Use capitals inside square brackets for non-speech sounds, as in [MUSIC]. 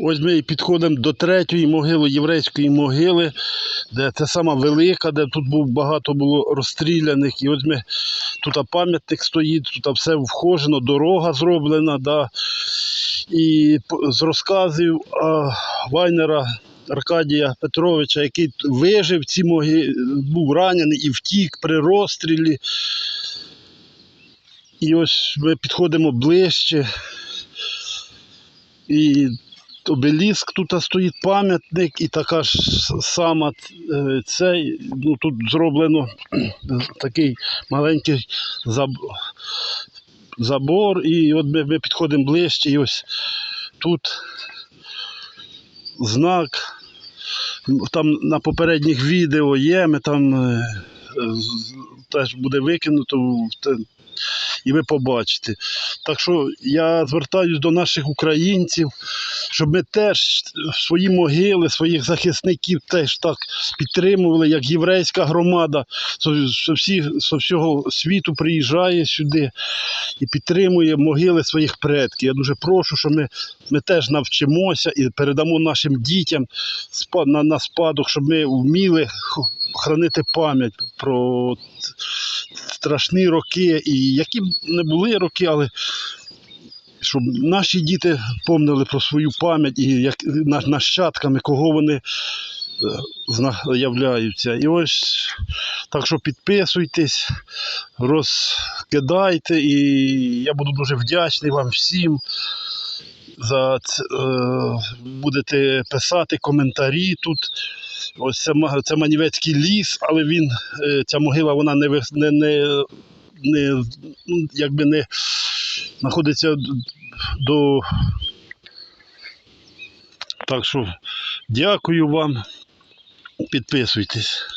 Ось ми підходимо до третьої могили, єврейської могили, де це сама велика, де тут був багато було розстріляних. І ось ми тут пам'ятник стоїть, тут все вхожено, дорога зроблена. Да. І з розказів а, Вайнера Аркадія Петровича, який вижив в цій могилі, був ранений і втік при розстрілі. І ось ми підходимо ближче. І обеліск тут стоїть пам'ятник, і така ж сама е, цей, ну тут зроблено [CLEARS THROAT] такий маленький забор. І от ми, ми підходимо ближче, і ось тут знак. Там на попередніх відео є, ми там е, теж буде викинуто і ви побачите. Так що я звертаюсь до наших українців, щоб ми теж свої могили, своїх захисників теж так підтримували, як єврейська громада з, з, всього світу приїжджає сюди і підтримує могили своїх предків. Я дуже прошу, щоб ми, ми теж навчимося і передамо нашим дітям на, на спадок, щоб ми вміли хранити пам'ять про страшні роки, і які б не були роки, але щоб наші діти помнили про свою пам'ять і як на- нащадками, кого вони е, зна- являються. І ось так що підписуйтесь, розкидайте, і я буду дуже вдячний вам всім. За це, будете писати коментарі тут. Ось це, це Манівецький ліс, але він, е, ця могила вона не, не, не, не, якби не знаходиться до. Так що дякую вам. Підписуйтесь.